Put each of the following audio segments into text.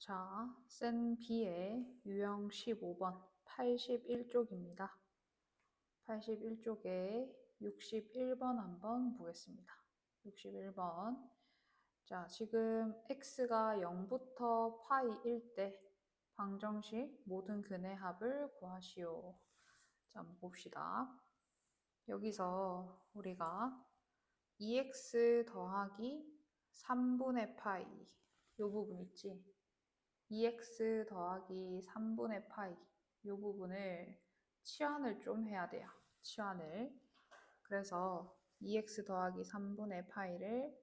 자, 센 B의 유형 15번 81쪽입니다. 81쪽에 61번 한번 보겠습니다. 61번. 자, 지금 x가 0부터 파이 1때 방정식 모든 근의 합을 구하시오. 자, 한번 봅시다. 여기서 우리가 2x 더하기 3분의 파이 요 부분 있지? 2x 더하기 3분의 파이 이 부분을 치환을 좀 해야 돼요. 치환을. 그래서 2x 더하기 3분의 파이를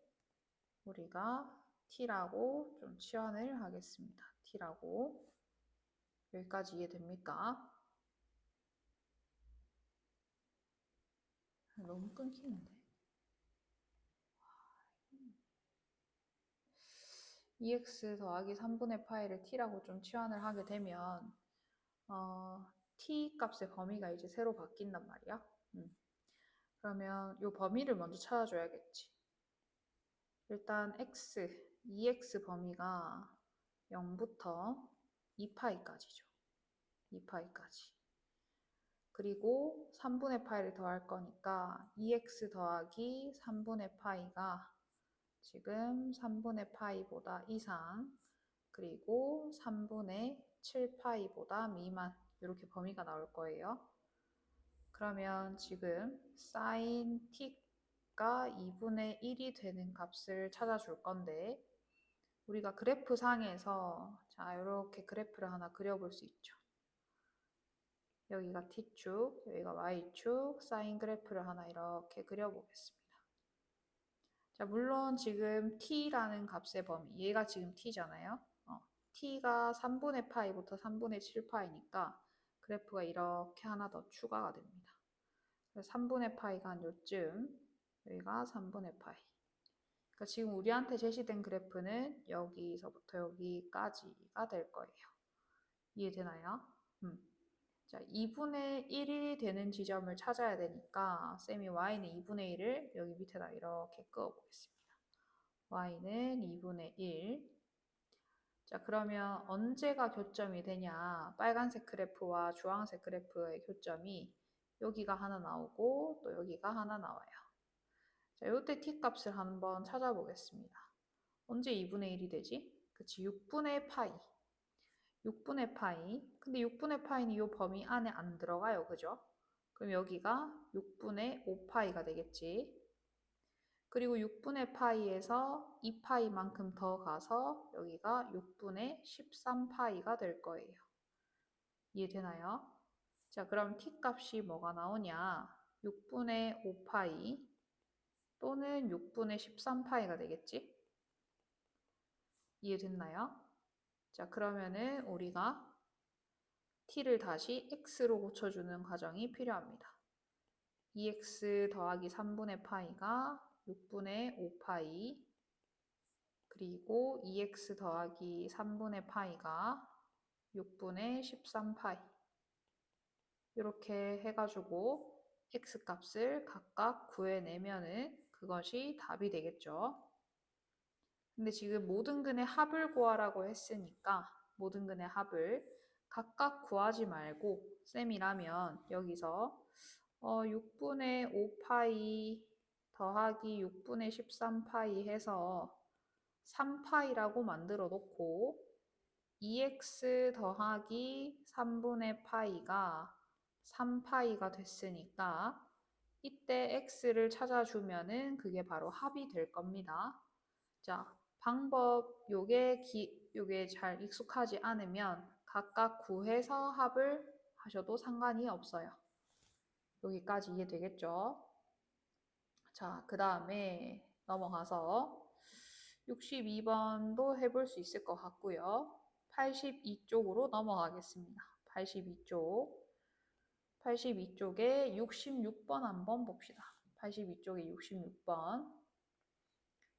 우리가 t라고 좀 치환을 하겠습니다. t라고. 여기까지 이해됩니까? 너무 끊기는데. 2x 더하기 3분의 파이를 t라고 좀 치환을 하게 되면 어, t 값의 범위가 이제 새로 바뀐단 말이야. 음. 그러면 이 범위를 먼저 찾아줘야겠지. 일단 x, 2x 범위가 0부터 2파이까지죠. 2파이까지. 그리고 3분의 파이를 더할 거니까 2x 더하기 3분의 파이가 지금 3분의 파이보다 이상 그리고 3분의 7파이보다 미만 이렇게 범위가 나올 거예요. 그러면 지금 sin t가 2분의 1이 되는 값을 찾아줄 건데 우리가 그래프 상에서 자 이렇게 그래프를 하나 그려볼 수 있죠. 여기가 t축, 여기가 y축, 사인 그래프를 하나 이렇게 그려보겠습니다. 자, 물론 지금 t라는 값의 범위, 얘가 지금 t잖아요. 어, t가 3분의 파이부터 3분의 7파이니까 그래프가 이렇게 하나 더 추가가 됩니다. 3분의 파이가 한 요쯤, 여기가 3분의 파이. 그러니까 지금 우리한테 제시된 그래프는 여기서부터 여기까지가 될 거예요. 이해되나요? 음. 자, 2분의 1이 되는 지점을 찾아야 되니까 쌤이 y는 2분의 1을 여기 밑에다 이렇게 그어 보겠습니다. y는 2분의 1. 자, 그러면 언제가 교점이 되냐? 빨간색 그래프와 주황색 그래프의 교점이 여기가 하나 나오고 또 여기가 하나 나와요. 자, 요때 t 값을 한번 찾아보겠습니다. 언제 2분의 1이 되지? 그치, 6분의 파이. 6분의 파이. 근데 6분의 파이는 이 범위 안에 안 들어가요. 그죠? 그럼 여기가 6분의 5파이가 되겠지. 그리고 6분의 파이에서 2파이만큼 더 가서 여기가 6분의 13파이가 될 거예요. 이해되나요? 자, 그럼 t 값이 뭐가 나오냐? 6분의 5파이 또는 6분의 13파이가 되겠지? 이해됐나요? 자, 그러면은 우리가 t를 다시 x로 고쳐주는 과정이 필요합니다. 2x 더하기 3분의 파이가 6분의 5파이 그리고 2x 더하기 3분의 파이가 6분의 13파이 이렇게 해가지고 x 값을 각각 구해내면은 그것이 답이 되겠죠. 근데 지금 모든 근의 합을 구하라고 했으니까 모든 근의 합을 각각 구하지 말고 쌤이라면 여기서 어, 6분의 5파이 더하기 6분의 13파이 해서 3파이라고 만들어 놓고 2x 더하기 3분의 파이가 3파이가 됐으니까 이때 x를 찾아주면은 그게 바로 합이 될 겁니다. 자, 방법 요게 기, 요게 잘 익숙하지 않으면 각각 구해서 합을 하셔도 상관이 없어요. 여기까지 이해되겠죠? 자, 그 다음에 넘어가서 62번도 해볼 수 있을 것 같고요. 82쪽으로 넘어가겠습니다. 82쪽. 82쪽에 66번 한번 봅시다. 82쪽에 66번.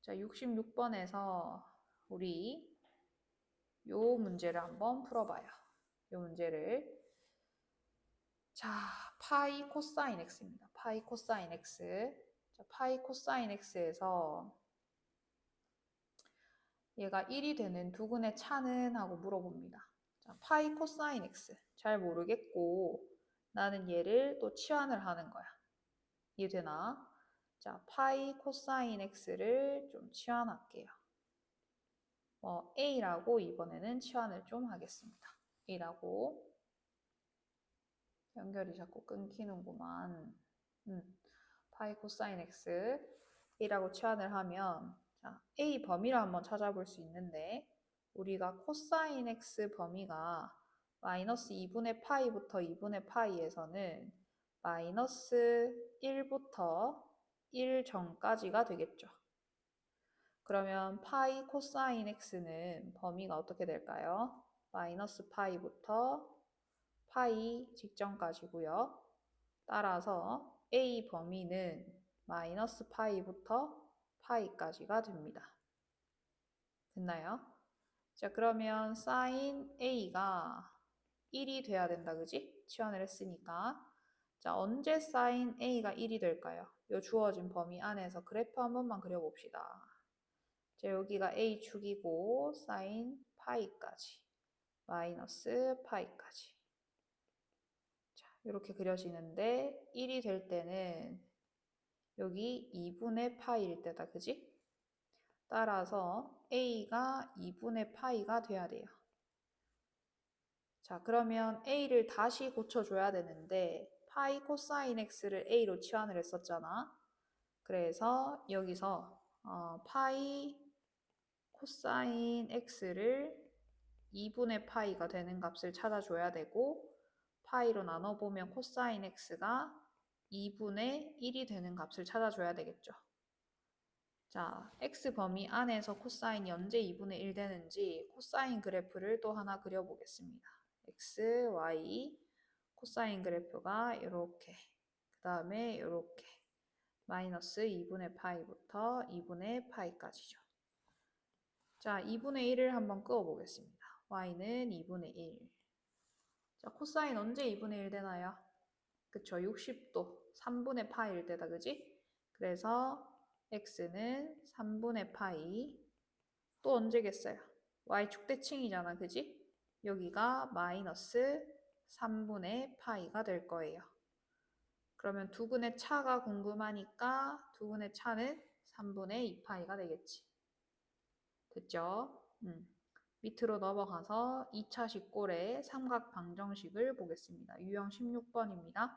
자, 66번에서 우리 요 문제를 한번 풀어봐요. 요 문제를. 자, 파이 코사인 x입니다. 파이 코사인 x. 자, 파이 코사인 x에서 얘가 1이 되는 두근의 차는 하고 물어봅니다. 자, 파이 코사인 x 잘 모르겠고 나는 얘를 또 치환을 하는 거야. 이해되나? 자, 파이 코사인 x를 좀 치환할게요. 어, a라고 이번에는 치환을 좀 하겠습니다. a라고 연결이 자꾸 끊기는구만. 음, 파이 코사인 x a라고 치환을 하면 자, a 범위를 한번 찾아볼 수 있는데 우리가 코사인 x 범위가 마이너스 2분의 파이부터 2분의 파이에서는 마이너스 1부터 1 전까지가 되겠죠. 그러면 파이 코사인 x는 범위가 어떻게 될까요? 마이너스 파이부터 파이 직전까지고요. 따라서 a 범위는 마이너스 파이부터 파이까지가 됩니다. 됐나요? 자, 그러면 사인 a가 1이 돼야 된다, 그지? 치환을 했으니까. 자, 언제 사인 a가 1이 될까요? 요 주어진 범위 안에서 그래프 한 번만 그려봅시다. 자, 여기가 a축이고 사인 파이까지 마이너스 파이까지 자, 이렇게 그려지는데 1이 될 때는 여기 2분의 파이일 때다, 그지? 따라서 a가 2분의 파이가 돼야 돼요. 자, 그러면 a를 다시 고쳐줘야 되는데 파이 코사인 x를 a로 치환을 했었잖아. 그래서 여기서 어, 파이 코사인 x를 2분의 파이가 되는 값을 찾아줘야 되고 파이로 나눠보면 코사인 x가 2분의 1이 되는 값을 찾아줘야 되겠죠. 자, x 범위 안에서 코사인이 언제 2분의 1 되는지 코사인 그래프를 또 하나 그려보겠습니다. x, y, 코사인 그래프가 이렇게 그 다음에 이렇게 마이너스 2분의 파이부터 2분의 파이까지죠. 자, 2분의 1을 한번 그어보겠습니다. y는 2분의 1. 자, 코사인 언제 2분의 1 되나요? 그쵸, 60도 3분의 파이일 때다, 그지? 그래서 x는 3분의 파이 또 언제겠어요? y축 대칭이잖아, 그지? 여기가 마이너스 3분의 파이가 될 거예요. 그러면 두근의 차가 궁금하니까 두근의 차는 3분의 2파이가 되겠지. 됐죠? 음. 밑으로 넘어가서 2차 식골의 삼각 방정식을 보겠습니다. 유형 16번입니다.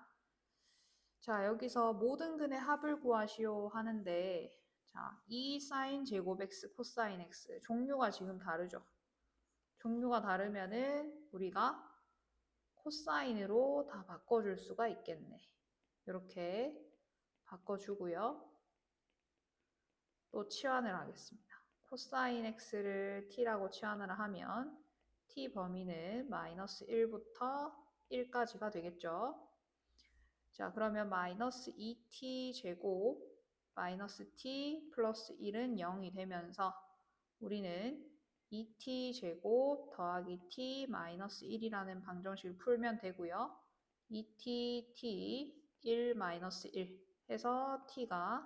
자, 여기서 모든 근의 합을 구하시오 하는데 자, 2 사인 제곱 x 코사인 x 종류가 지금 다르죠. 종류가 다르면은 우리가 코사인으로 다 바꿔줄 수가 있겠네. 이렇게 바꿔주고요. 또 치환을 하겠습니다. 코사인 x를 t라고 치환을 하면 t 범위는 마이너스 1부터 1까지가 되겠죠. 자, 그러면 마이너스 2t 제곱 마이너스 t 플러스 1은 0이 되면서 우리는 2t 제곱 더하기 t 마이너스 1이라는 방정식을 풀면 되고요. 2t t 1 마이너스 1 해서 t가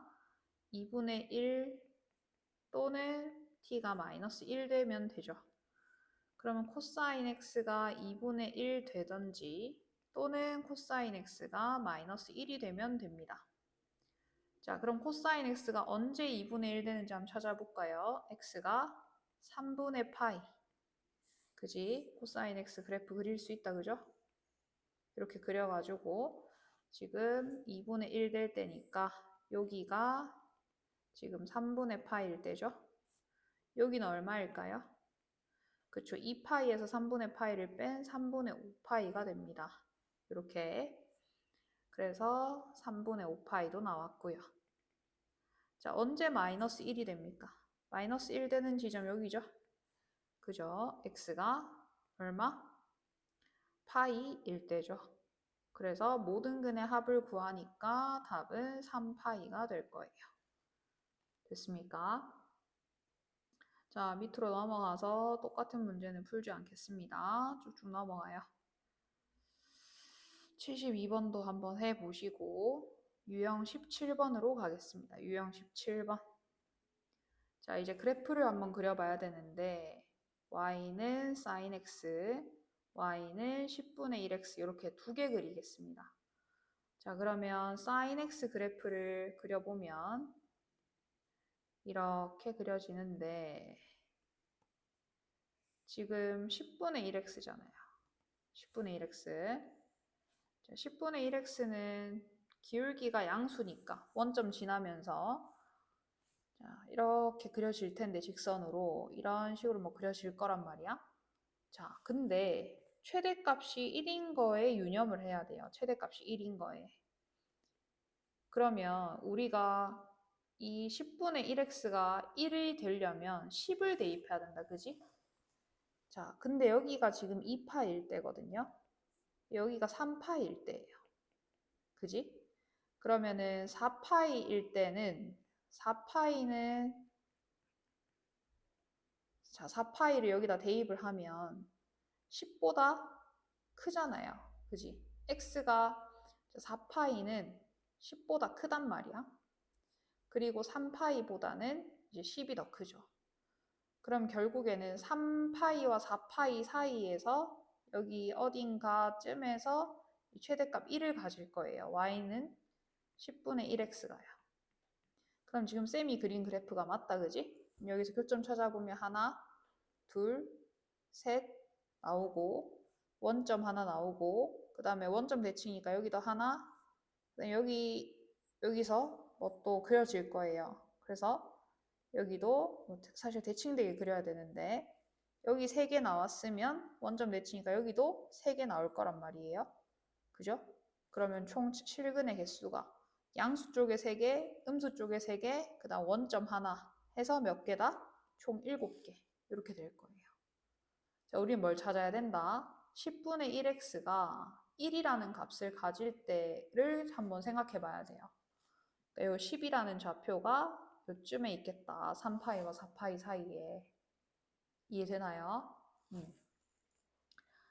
2분의 1 또는 t가 마이너스 1 되면 되죠. 그러면 코사인 x가 2분의 1 되던지 또는 코사인 x가 마이너스 1이 되면 됩니다. 자, 그럼 코사인 x가 언제 2분의 1 되는지 한번 찾아볼까요? x가 3분의 파이. 그지? 코사인 x 그래프 그릴 수 있다, 그죠? 이렇게 그려가지고 지금 2분의 1 될 때니까 여기가 지금 3분의 파일 때죠. 여기는 얼마일까요? 그쵸. 2파이에서 3분의 파이를 뺀 3분의 5파이가 됩니다. 이렇게. 그래서 3분의 5파이도 나왔고요. 자, 언제 마이너스 1이 됩니까? 마이너스 1 되는 지점 여기죠? 그죠? x가 얼마? 파이 1대죠. 그래서 모든 근의 합을 구하니까 답은 3파이가 될 거예요. 됐습니까? 자, 밑으로 넘어가서 똑같은 문제는 풀지 않겠습니다. 쭉쭉 넘어가요. 72번도 한번 해보시고 유형 17번으로 가겠습니다. 유형 17번. 자, 이제 그래프를 한번 그려봐야 되는데 y는 sin x, y는 10분의 1x 이렇게 두 개 그리겠습니다. 자, 그러면 sin x 그래프를 그려보면 이렇게 그려지는데 지금 10분의 1x잖아요. 10분의 1x. 자, 10분의 1x는 기울기가 양수니까 원점 지나면서 자, 이렇게 그려질 텐데 직선으로 이런 식으로 뭐 그려질 거란 말이야. 자, 근데 최대값이 1인 거에 유념을 해야 돼요. 최대값이 1인 거에. 그러면 우리가 이 10분의 1x가 1이 되려면 10을 대입해야 된다. 그지? 자, 근데 여기가 지금 2파일 때거든요. 여기가 3파일 때예요. 그지? 그러면은 4파이일 때는 4파이는 자, 4파이를 여기다 대입을 하면 10보다 크잖아요. 그지? x가 4파이는 10보다 크단 말이야. 그리고 3파이보다는 이제 10이 더 크죠. 그럼 결국에는 3파이와 4파이 사이에서 여기 어딘가쯤에서 최대값 1을 가질 거예요. y는 10분의 1x가요. 그럼 지금 쌤이 그린 그래프가 맞다, 그지? 여기서 교점 찾아보면 하나, 둘, 셋 나오고 원점 하나 나오고 그 다음에 원점 대칭이니까 여기도 하나 여기 여기서 뭐 또 그려질 거예요. 그래서 여기도 뭐 사실 대칭되게 그려야 되는데 여기 세 개 나왔으면 원점 대칭이니까 여기도 세 개 나올 거란 말이에요. 그죠? 그러면 총 7근의 개수가 양수 쪽에 3개, 음수 쪽에 3개, 그 다음 원점 하나 해서 몇 개다? 총 7개. 이렇게 될 거예요. 자, 우린 뭘 찾아야 된다? 10분의 1x가 1이라는 값을 가질 때를 한번 생각해 봐야 돼요. 이 10이라는 좌표가 요쯤에 있겠다. 3파이와 4파이 사이에. 이해되나요? 음.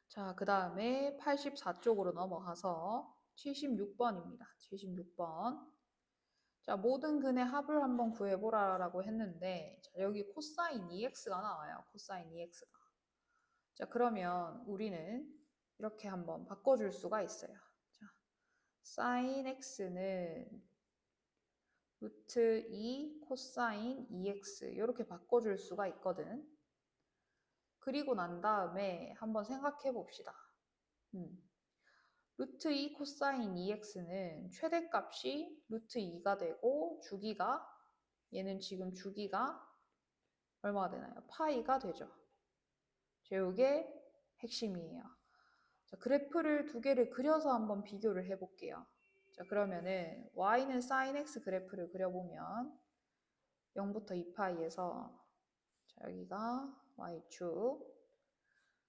자, 그 다음에 84쪽으로 넘어가서 76번입니다. 76번. 자, 모든 근의 합을 한번 구해보라라고 했는데, 자, 여기 코사인 2x가 나와요. 코사인 2x가. 자, 그러면 우리는 이렇게 한번 바꿔줄 수가 있어요. 자, sin x는 루트 2 코사인 2x 이렇게 바꿔줄 수가 있거든. 그리고 난 다음에 한번 생각해 봅시다. 음. 루트 2 코사인 2x는 최대값이 루트 2가 되고 주기가 얘는 지금 주기가 얼마가 되나요? 파이가 되죠. 자, 이게 핵심이에요. 자, 그래프를 두 개를 그려서 한번 비교를 해볼게요. 자, 그러면은 y는 sin x 그래프를 그려보면 0부터 2파이에서 자, 여기가 y축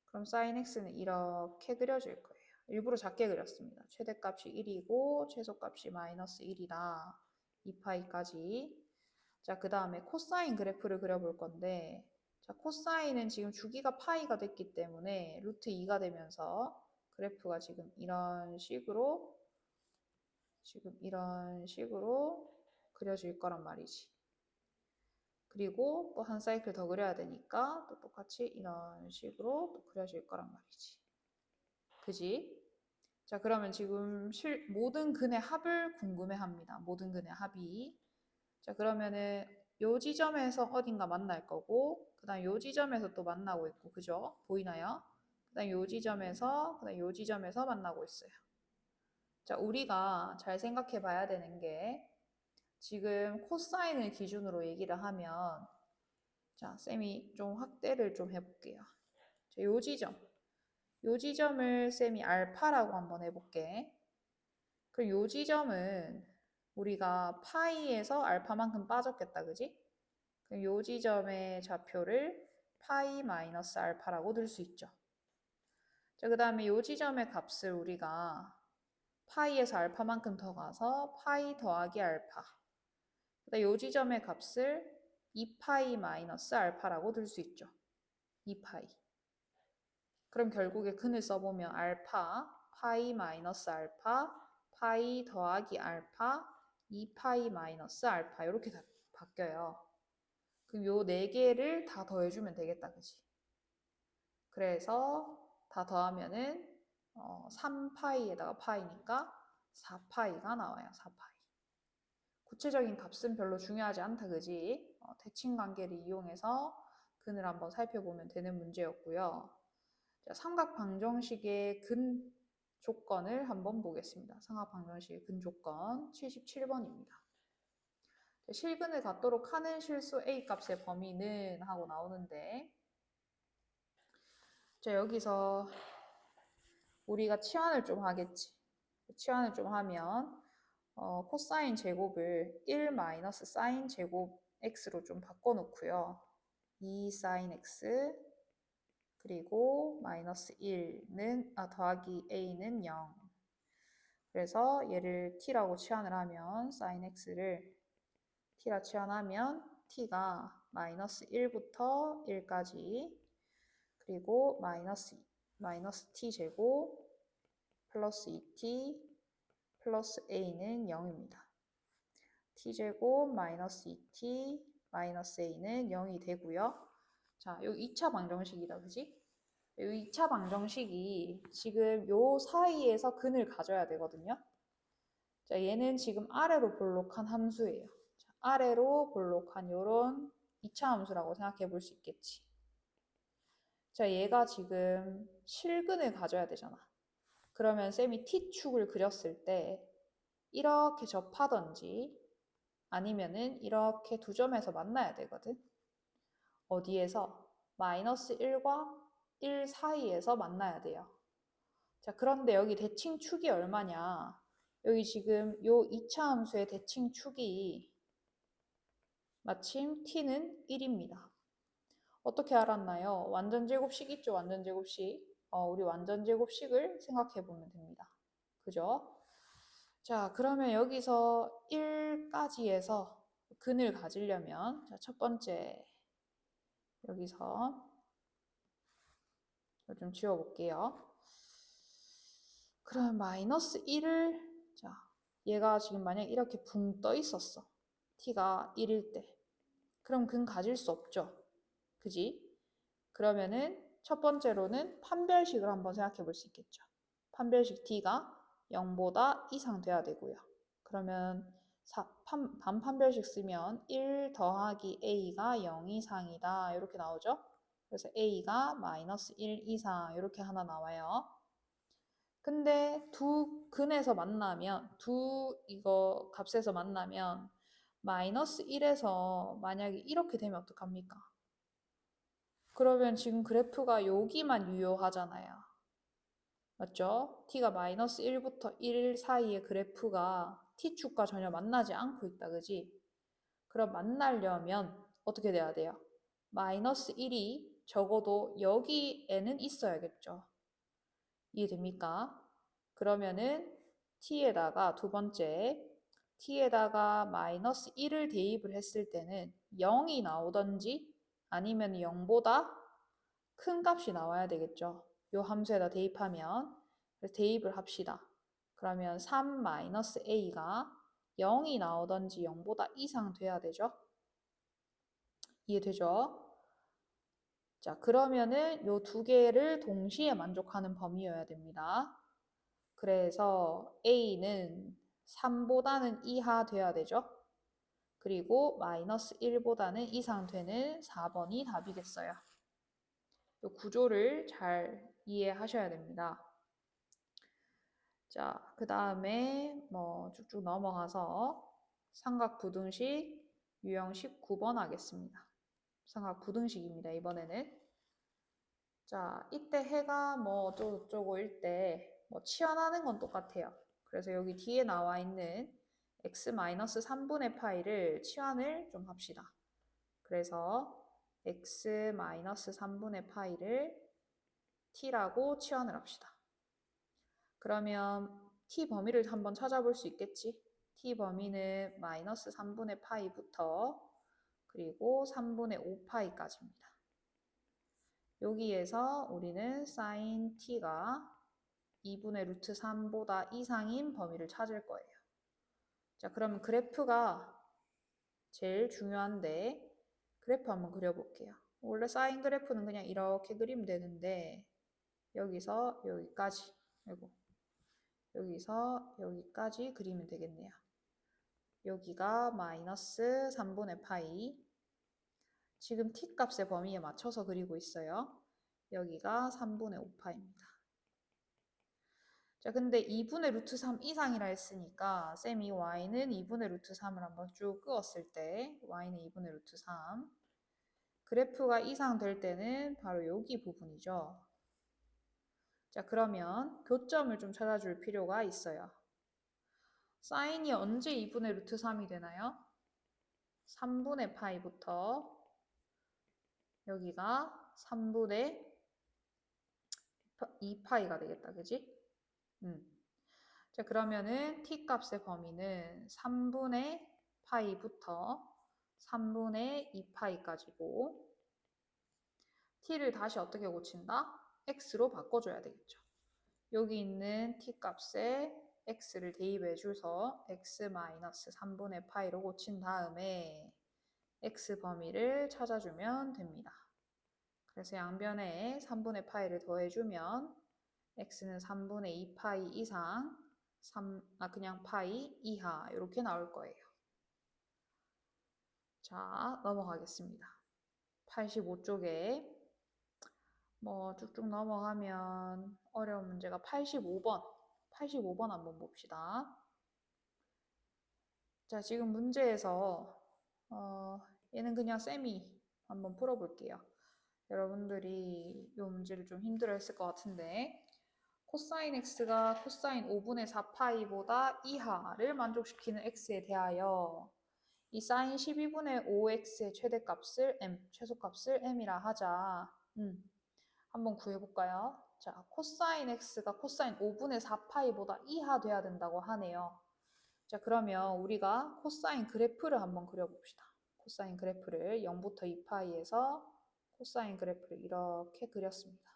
그럼 sin x는 이렇게 그려질 거예요. 일부러 작게 그렸습니다. 최대값이 1이고 최소값이 마이너스 1이다. 2파이까지. 자, 그 다음에 코사인 그래프를 그려볼 건데 자, 코사인은 지금 주기가 파이가 됐기 때문에 루트 2가 되면서 그래프가 지금 이런 식으로 지금 이런 식으로 그려질 거란 말이지. 그리고 또 한 사이클 더 그려야 되니까 또 똑같이 이런 식으로 또 그려질 거란 말이지. 그지? 자, 그러면 지금 실, 모든 근의 합을 궁금해 합니다. 모든 근의 합이. 자, 그러면은 요 지점에서 어딘가 만날 거고, 그 다음 요 지점에서 또 만나고 있고, 그죠? 보이나요? 그 다음 요 지점에서, 그 다음 요 지점에서 만나고 있어요. 자, 우리가 잘 생각해 봐야 되는 게, 지금 코사인을 기준으로 얘기를 하면, 자, 쌤이 좀 확대를 좀 해볼게요. 자, 요 지점. 요 지점을 쌤이 알파라고 한번 해볼게. 그럼 요 지점은 우리가 파이에서 알파만큼 빠졌겠다, 그지? 요 지점의 좌표를 파이 마이너스 알파라고 들 수 있죠. 자, 그 다음에 요 지점의 값을 우리가 파이에서 알파만큼 더 가서 파이 더하기 알파. 그다음 요 지점의 값을 2파이 마이너스 알파라고 들 수 있죠. 2파이. 그럼 결국에 근을 써보면 알파, 파이 마이너스 알파, 파이 더하기 알파, 2파이 마이너스 알파 이렇게 바뀌어요. 그럼 요 네 개를 다 더해주면 되겠다, 그지? 그래서 다 더하면은 어, 3파이에다가 파이니까 4파이가 나와요, 4파이. 구체적인 값은 별로 중요하지 않다, 그지? 어, 대칭 관계를 이용해서 근을 한번 살펴보면 되는 문제였고요. 자, 삼각 방정식의 근 조건을 한번 보겠습니다. 삼각 방정식의 근 조건 77번입니다. 실근을 갖도록 하는 실수 A 값의 범위는 하고 나오는데 자 여기서 우리가 치환을 좀 하겠지. 치환을 좀 하면 어, 코사인 제곱을 1 마이너스 사인 제곱 x로 좀 바꿔 놓고요. 2 사인 x 그리고 마이너스 1는 아 더하기 a는 0. 그래서 얘를 t라고 치환을 하면 사인 x를 t라 치환하면 t가 마이너스 1부터 1까지 그리고 마이너스 마이너스 t 제곱 플러스 2t 플러스 a는 0입니다. t 제곱 마이너스 2t 마이너스 a는 0이 되고요. 자, 여기 2차 방정식이다, 그지? 이 2차 방정식이 지금 요 사이에서 근을 가져야 되거든요. 자, 얘는 지금 아래로 볼록한 함수예요. 자, 아래로 볼록한 요런 2차 함수라고 생각해 볼 수 있겠지. 자, 얘가 지금 실근을 가져야 되잖아. 그러면 쌤이 T축을 그렸을 때 이렇게 접하던지 아니면은 이렇게 두 점에서 만나야 되거든. 어디에서? 마이너스 1과 1 사이에서 만나야 돼요. 자, 그런데 여기 대칭 축이 얼마냐? 여기 지금 요 2차 함수의 대칭 축이 마침 t는 1입니다. 어떻게 알았나요? 완전 제곱식 있죠? 완전 제곱식. 어, 우리 완전 제곱식을 생각해 보면 됩니다. 그죠? 자, 그러면 여기서 1까지에서 근을 가지려면 자, 첫 번째 여기서 좀 지워볼게요. 그럼 마이너스 1을 자 얘가 지금 만약 이렇게 붕 떠 있었어. t가 1일 때. 그럼 근 가질 수 없죠. 그지? 그러면은 첫 번째로는 판별식을 한번 생각해 볼 수 있겠죠. 판별식 t가 0보다 이상 돼야 되고요. 그러면 반판별식 쓰면 1 더하기 a가 0 이상이다. 이렇게 나오죠. 그래서 a가 마이너스 1 이상 이렇게 하나 나와요. 근데 두 근에서 만나면 두 이거 값에서 만나면 마이너스 1에서 만약에 이렇게 되면 어떡합니까? 그러면 지금 그래프가 여기만 유효하잖아요. 맞죠? t가 마이너스 1부터 1 사이의 그래프가 t축과 전혀 만나지 않고 있다. 그지? 그럼 만나려면 어떻게 돼야 돼요? 마이너스 1이 적어도 여기에는 있어야겠죠. 이해됩니까? 그러면은 t에다가 두 번째 t에다가 마이너스 1을 대입을 했을 때는 0이 나오던지 아니면 0보다 큰 값이 나와야 되겠죠. 요 함수에다 대입하면 대입을 합시다. 그러면 3 마이너스 a가 0이 나오던지 0보다 이상 돼야 되죠. 이해되죠? 자, 그러면은 요 두 개를 동시에 만족하는 범위여야 됩니다. 그래서 A는 3보다는 이하 돼야 되죠. 그리고 마이너스 1보다는 이상 되는 4번이 답이겠어요. 요 구조를 잘 이해하셔야 됩니다. 자, 그 다음에 뭐 쭉쭉 넘어가서 삼각 부등식 유형 19번 하겠습니다. 삼각 부등식입니다. 이번에는 자 이때 해가 뭐 어쩌고저쩌고일 때 뭐 치환하는 건 똑같아요. 그래서 여기 뒤에 나와 있는 x-3분의 파이를 치환을 좀 합시다. 그래서 x-3분의 파이를 t라고 치환을 합시다. 그러면 t 범위를 한번 찾아볼 수 있겠지? t 범위는 마이너스 3분의 파이부터 그리고 3분의 5파이까지입니다. 여기에서 우리는 sin t가 2분의 루트 3보다 이상인 범위를 찾을 거예요. 자, 그러면 그래프가 제일 중요한데 그래프 한번 그려볼게요. 원래 사인 그래프는 그냥 이렇게 그리면 되는데 여기서 여기까지 그리고 여기서 여기까지 그리면 되겠네요. 여기가 마이너스 3분의 파이 지금 t 값의 범위에 맞춰서 그리고 있어요. 여기가 3분의 5파입니다. 자, 근데 2분의 루트 3 이상이라 했으니까 쌤이 y는 2분의 루트 3을 한번 쭉 끄었을 때 y는 2분의 루트 3 그래프가 이상 될 때는 바로 여기 부분이죠. 자, 그러면 교점을 좀 찾아줄 필요가 있어요. 사인이 언제 2분의 루트 3이 되나요? 3분의 파이부터 여기가 3분의 2파이가 되겠다, 그지? 음. 자, 그러면은 t 값의 범위는 3분의 파이부터 3분의 2파이까지고 t를 다시 어떻게 고친다? X로 바꿔줘야 되겠죠. 여기 있는 t 값에 x를 대입해 줘서 x-3분의 파이로 고친 다음에 x 범위를 찾아주면 됩니다. 그래서 양변에 3분의 파이를 더해주면 x는 3분의 2 파이 이상, 3, 아 그냥 파이 이하 이렇게 나올 거예요. 자, 넘어가겠습니다. 85쪽에 뭐 쭉쭉 넘어가면 어려운 문제가 85번, 85번 한번 봅시다. 자, 지금 문제에서 어, 얘는 그냥 쌤이 한번 풀어볼게요. 여러분들이 이 문제를 좀 힘들어 했을 것 같은데 코사인 x가 코사인 5분의 4파이보다 이하를 만족시키는 x에 대하여 이 사인 12분의 5x의 최대값을 m, 최소값을 m이라 하자. 음, 한번 구해볼까요? 자, 코사인 x가 코사인 5분의 4파이보다 이하 돼야 된다고 하네요. 자, 그러면 우리가 코사인 그래프를 한번 그려봅시다. 코사인 그래프를 0부터 2파이에서 코사인 그래프를 이렇게 그렸습니다.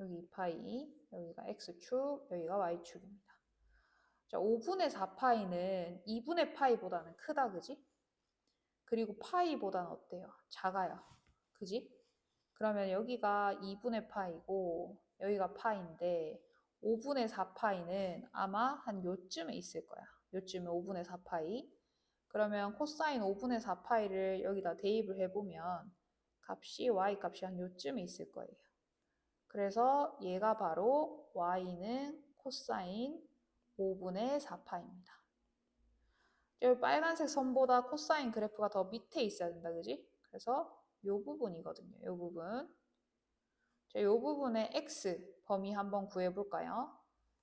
여기 2파이, 여기가 x축, 여기가 y축입니다. 자, 5분의 4파이는 2분의 파이보다는 크다, 그지? 그리고 파이보다는 어때요? 작아요. 그지? 그러면 여기가 2분의 파이고 여기가 파인데 5분의 4파이는 아마 한 요쯤에 있을 거야. 요쯤에 5분의 4파이. 그러면 코사인 5분의 4파이를 여기다 대입을 해보면 값이 y 값이 한 요쯤에 있을 거예요. 그래서 얘가 바로 y는 코사인 5분의 4파입니다. 여기 빨간색 선보다 코사인 그래프가 더 밑에 있어야 된다, 그지? 그래서 이 부분이거든요, 이 부분. 자, 이 부분의 x 범위 한번 구해볼까요?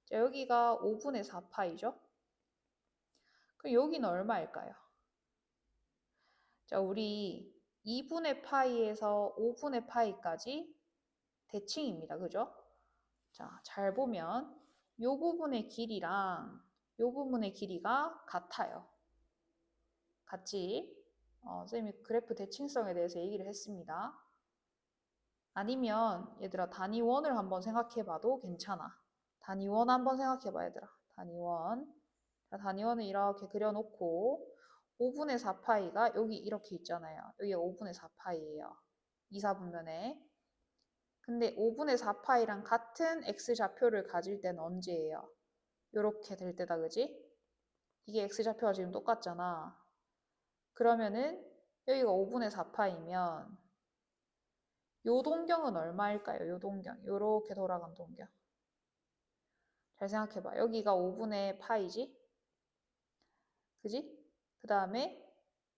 자, 여기가 5분의 4파이죠? 그럼 여기는 얼마일까요? 자, 우리 2분의 파이에서 5분의 파이까지 대칭입니다. 그죠? 자, 잘 보면 이 부분의 길이랑 이 부분의 길이가 같아요. 같지? 어, 선생님이 그래프 대칭성에 대해서 얘기를 했습니다. 아니면 얘들아 단위원을 한번 생각해 봐도 괜찮아. 단위원 한번 생각해 봐 얘들아. 단위원. 자, 단위원을 이렇게 그려놓고 5분의 4파이가 여기 이렇게 있잖아요. 여기 5분의 4파이예요. 2, 4분면에. 근데 5분의 4파이랑 같은 x좌표를 가질 때는 언제예요? 이렇게 될 때다, 그지? 이게 x좌표가 지금 똑같잖아. 그러면은 여기가 5분의 4파이면 요 동경은 얼마일까요? 요 동경. 요렇게 돌아간 동경. 잘 생각해봐. 여기가 5분의 파이지? 그지? 그 다음에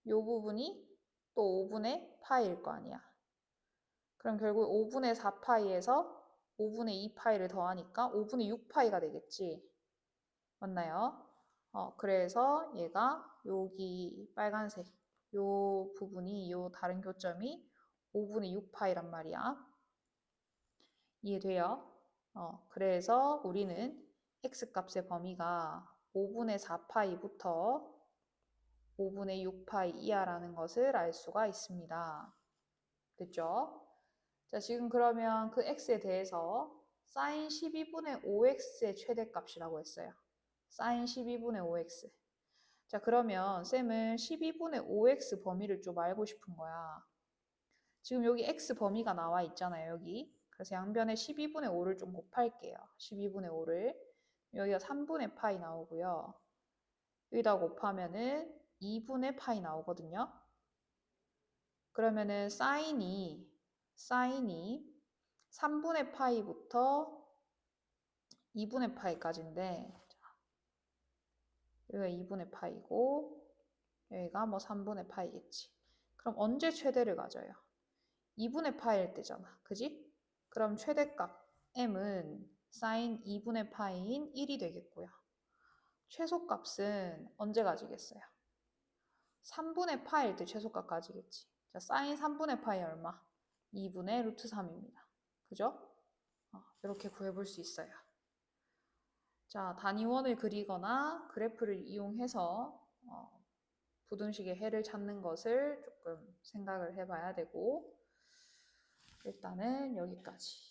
요 부분이 또 5분의 파이일 거 아니야. 그럼 결국 5분의 4파이에서 5분의 2파이를 더하니까 5분의 6파이가 되겠지. 맞나요? 어, 그래서 얘가 여기 빨간색 요 부분이 요 다른 교점이 5분의 6파이란 말이야. 이해돼요? 어, 그래서 우리는 x값의 범위가 5분의 4파이부터 5분의 6파이 이하라는 것을 알 수가 있습니다. 됐죠? 자, 지금 그러면 그 x에 대해서 사인 12분의 5x의 최대값이라고 했어요. 사인 12분의 5x. 자, 그러면 쌤은 12분의 5x 범위를 좀 알고 싶은 거야. 지금 여기 x 범위가 나와 있잖아요, 여기. 그래서 양변에 12분의 5를 좀 곱할게요. 12분의 5를. 여기가 3분의 파이 나오고요. 여기다 곱하면은 2분의 파이 나오거든요. 그러면은 사인이 사인이 3분의 파이부터 2분의 파이까지인데 여기가 2분의 파이고 여기가 뭐 3분의 파이겠지. 그럼 언제 최대를 가져요? 2분의 파이일 때잖아. 그지? 그럼 최대값 m은 사인 2분의 파이인 1이 되겠고요. 최소값은 언제 가지겠어요? 3분의 파일 때 최소값 가지겠지. 자, 사인 3분의 파이 얼마? 2분의 루트 3입니다. 그죠? 어, 이렇게 구해볼 수 있어요. 자, 단위원을 그리거나 그래프를 이용해서 어, 부등식의 해를 찾는 것을 조금 생각을 해봐야 되고 일단은 여기까지.